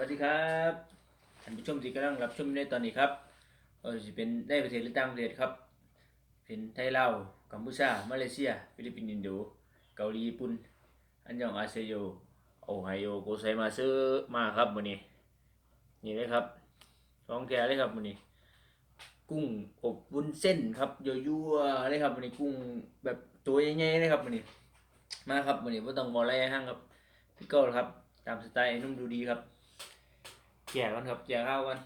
วัสดีครับท่านผู้ชมที่กำลังรับชมในตอนนี้ครับเออสิเป็นในประเทศหรือต่างประเทศครับ เป็นไทยลาวกัมพูชามาเลเซีย ฟิลิปปินส์อินโดเกาหลีญี่ปุ่นอันยองอาเซโยโอไฮโอโกไซมาซื้อมาครับมื้อนี้ นี่เลยครับท้องแท้เลยครับมื้อนี้ กุ้งอบวุ้นเส้นครับยั่วๆเลยครับมื้อนี้กุ้งแบบตัวใหญ่ๆเลยครับมื้อนี้ มาครับมื้อนี้บ่ต้องบ่อะไรห้างครับพี่เก้าครับ ตามสไตล์นุ่มดูดีครับ แก่กันครับแก่ข้าวกัน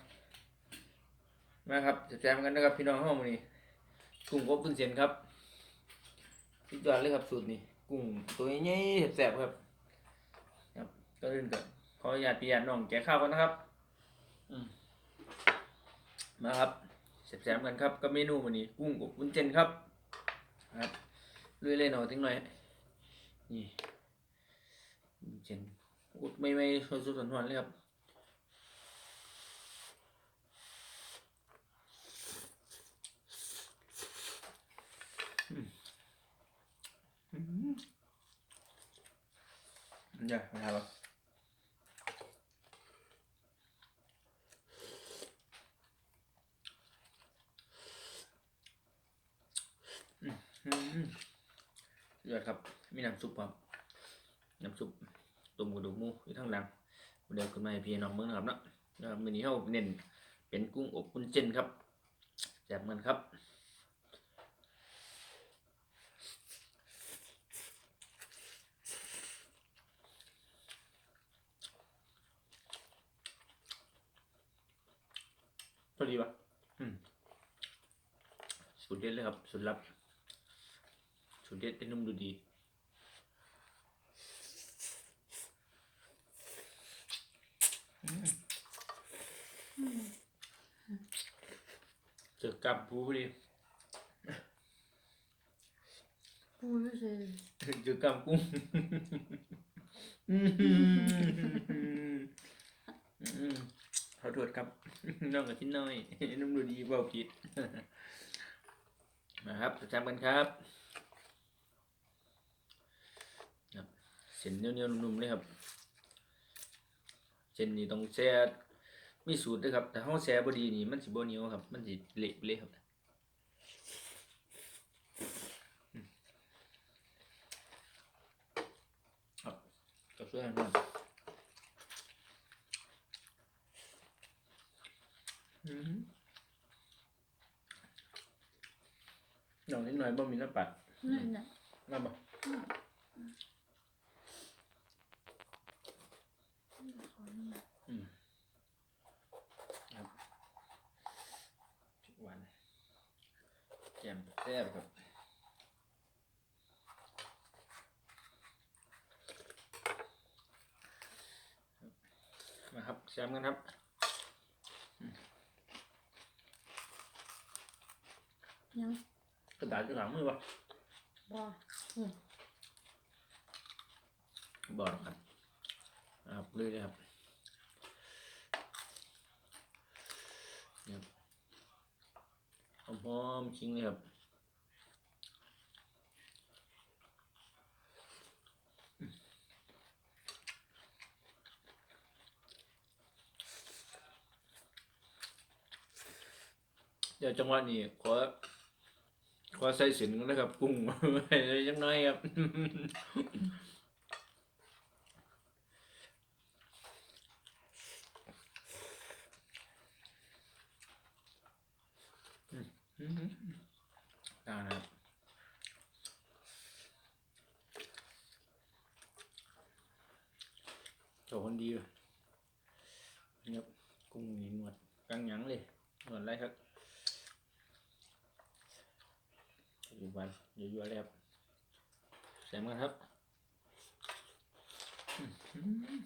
มาครับจะแจมกันนะครับพี่น้องห้องมือนี้กุ้งอบปุ้นเส้นครับสุดยอดเลยครับสูตรนี้กุ้งตัวใหญ่แสบครับ ครับก็เล่นกันขออนุญาตพี่ญาติน้องแก่ข้าวกันนะครับมาครับแสบๆกันครับกับเมนูวันนี้ กุ้งอบปุ้นเส้นครับครับลุยเลยหน่อยทิ้งหน่อยนี่วุ้นเส้นอุดไม่ไม่สดสดหวานๆเลยครับอืมอืม เดี๋ยวมาทำอะอืมอืมเดือดครับ มีน้ำซุปครับน้ำซุปตุ่มกระดูกหมูอยู่ทางหลังเดี๋ยวขึ้นมาให้พี่น้องเบิ่งนะครับเนาะนะครับมื้อนี้เฮาเน้นเป็นกุ้งอบวุ้นเส้นครับแซ่บมันครับ อดีปะอืมสุดเด็ดเลยครับสุดลับสุดเด็ดเป็นนุ่มดูดีเจอกับปูพอดีปูไม่เคยเจอกับกุ้งอืม ขอโทษครับน้องกับที่น้อยนุ่มดูดีเบาผิดนะครับจำกันครับเส้นเนียวๆนุ่มๆเลยครับเส้นนี้ต้องแช่มีสูตรด้วยครับแต่ห้องแช่บดีนี่มันสิบ่เหนียวครับ มันสิเละเลยครับกับเสื้อหน่อยอืมน้องนิดหน่อยบ่มี น้ำปัดนั่นน่ะมาบ่อืมครับทุกวันแจ่มแซ่บครับมาครับแซมกันครับยังกระดาษจะหลังมือปะ บอืมบอดครับครับเลยเลยครับเนี่ยหอมๆชิงเลยครับเดี๋ยวจังหวะนี้ขอ ขอใส่สินกันนะครับปรุงให้จังน้อยครับอืมได้นะครับโจคนดีเลยนี่ครับกุ้งมีหนวดกังหยังเลยหนวดไรครับ อยู่วันอยู่วๆเลยครับแซมกันครับอื้อหือ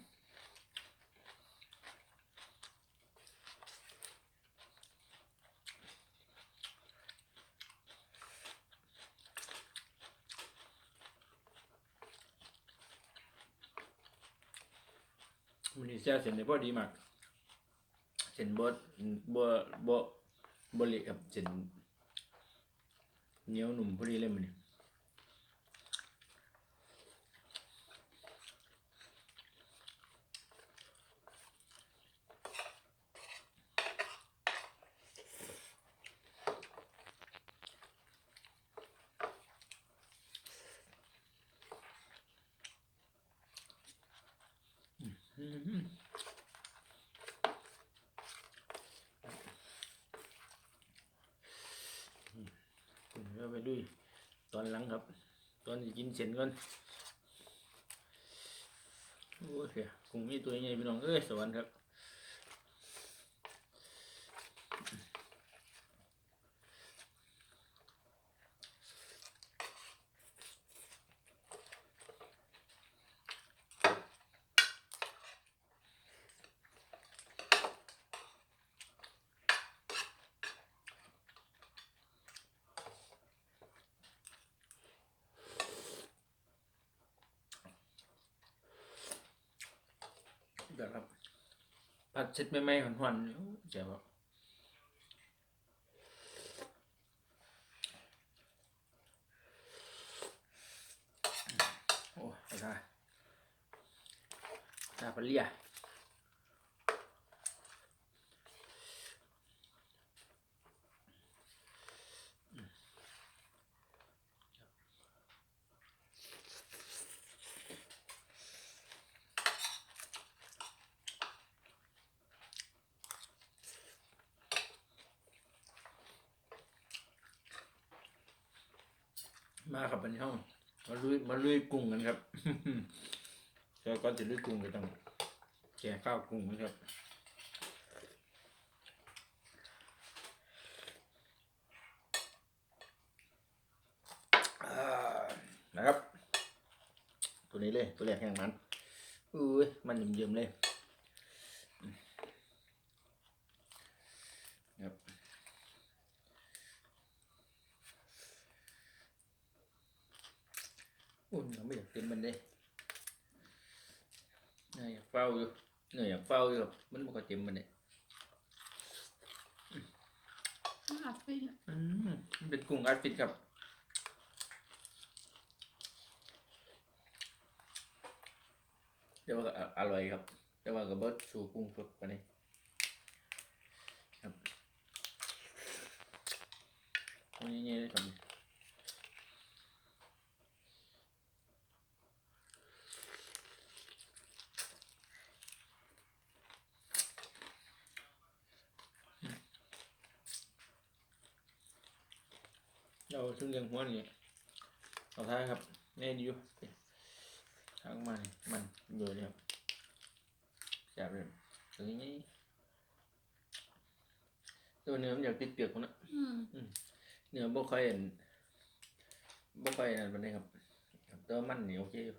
วันนี้แซ่บเสร็จในพอดีมากเส้นบดบดบดบดเละครับเส้น เนียวหนุ่มพอดีเลยมันอืม ดูตอนหลังครับ ตอนกินเสร็จก่อนโอ้เสียคงมีตัวใหญ่พี่น้องเอ้ยสวรรค์ครับ ครับผัดเช็ดไม่ไหม้หอนๆโอ้เจ๋วครับโอ้ไปได้ตาปลาเลีย มาครับวันห้องมาลุยมาลุยกุ้งกันครับแล้วก่อนจะลุยกุ้งก็ต้องแกะข้าวกุ้งนะครับนะครับ ตัวนี้เลยตัวแรกแห้งมันอุ้ยมันเยิ้มๆเลยอืมครับ อุ่นยังไม่อยากเต็มมันเลยน่าอยากเฝ้าอยู่เหนื่อยอยากเฝ้าอยู่มันไม่ค่อยเต็มมันเลยอัดไปเนี่ยอืมมันเป็นกุ้งอัดฟิตครับแต่ว่าก็ออร่อยครับ แต่ว่าก็เบิดสู่กุ้งสดปานนี้ครับโอ้ยเงี้ยเลยค เราถึงเรื่องหัวนี่เอาท้ายครับแน่นอยู่ทางมันมันอยู่เนี่ยครับจับเลยถึงนี้ตัวเนื้อมันอยากติดเปลือกคนนะอืมเนื้อบ่ค่อยเห็นบ่ค่อยนั่นปานใดครับครับแต่ว่ามันนี่โอเคอยู่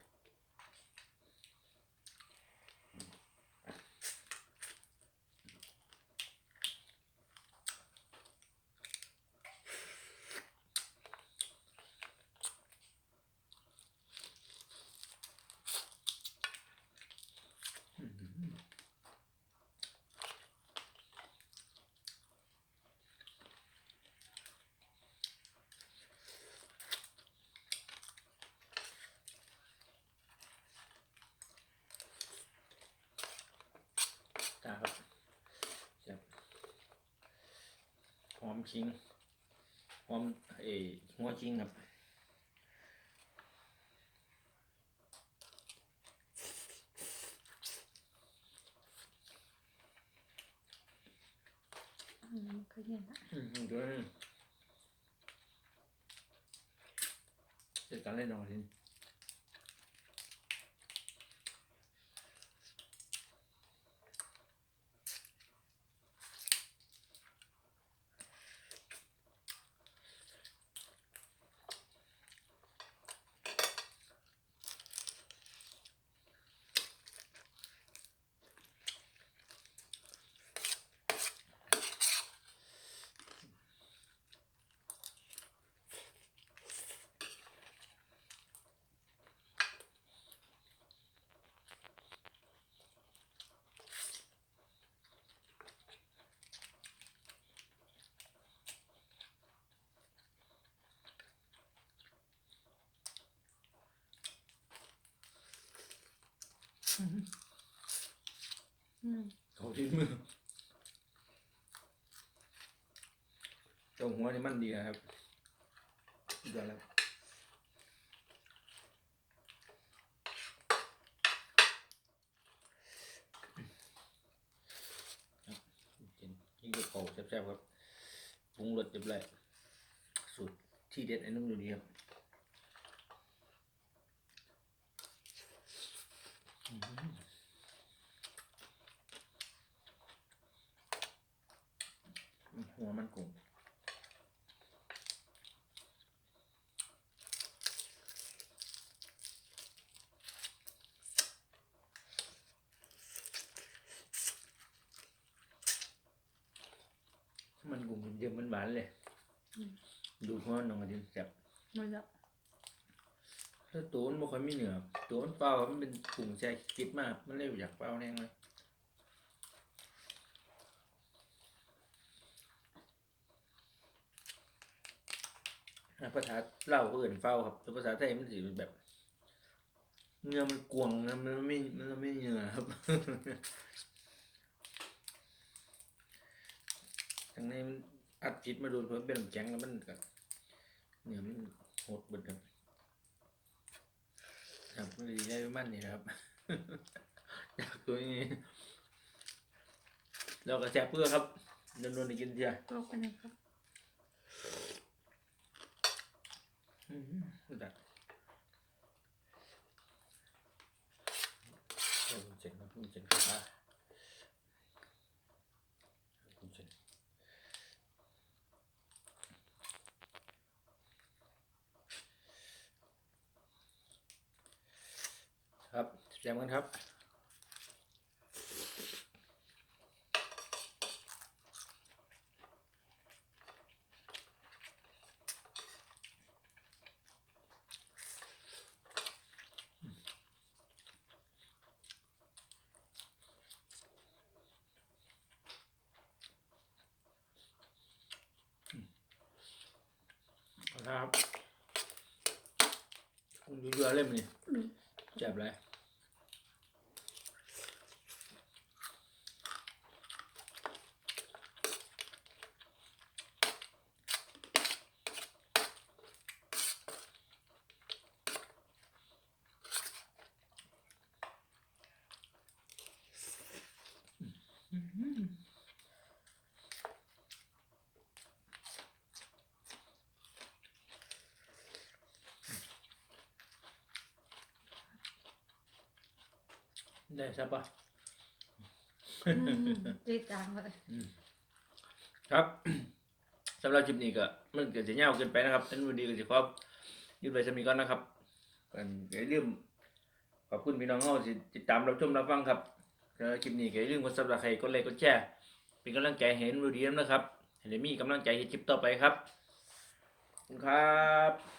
ตาครับจับหอ มขิงหอมเออหัวขิงครับอืมเคยเห็นละอืมตัวนี้เดี๋ยวกันเล่นหน่อยสิ เขาที่มือตรงหัวนี่มันดีครับเดี๋ยวแล้วยิ่งจะเผาแซ่บๆครับปรุงรสจบเลยสูตรที่เด็ดไอ้นุ่มอยู่ดีครับ หือหัวมันกุ้งมันกุ้งเยิ้มๆหวานๆเลย ดูเพราะว่าน้องอันนี้แซ่บมันจะ ถ้าตัวมันบ่ค่อยมีเหนือตัวมันเปล่ามันเป็นกุ้งแช่คิดมากมันเลยอยากเปล่าแน่เลยภาษาเล่าก็เอื่นเฝ้าครับแต่ภาษาไทยมันสิแบบเนื้อมันกวงนะมันไม่มันไม่เนื้อครับทางนี้มันอัดจิตมาโดนเพิ่มเป็นแข็งแล้วมันก็เนื้อมันหดเบิดครับ ครับมันดีได้ประมันนี่นะครับ อยากตัวนี้เราก็แซ่บเพื่อครับโดนๆได้กินเดียวตกกันนะครับอือหือดักเราคุณเจนครับคุณเจนครับมาคุณเจนครับแจ มกันครับ ครับคุณดูเรือเล่มนี่อืมเจ็บเลย ได้ใช่ปะอืมดีจังเลยครับสำหรับคลิปนี้ก็มันเกิดจะยาวเกินไปนะครับท่านวันดีก็จะขอบยืดไปสมีก่อนนะครับกันอย่าลืมขอบคุณพี่น้องเฮาที่ติดตามรับชมรับฟังครับแล้วคลิปนี้ก็อย่าลืมกดซับสไครต์กดไลค์กดแชร์เป็นกำลังใจให้วันดีนะครับให้ได้มีกำลังใจให้คลิปต่อไปครับขอบคุณครับ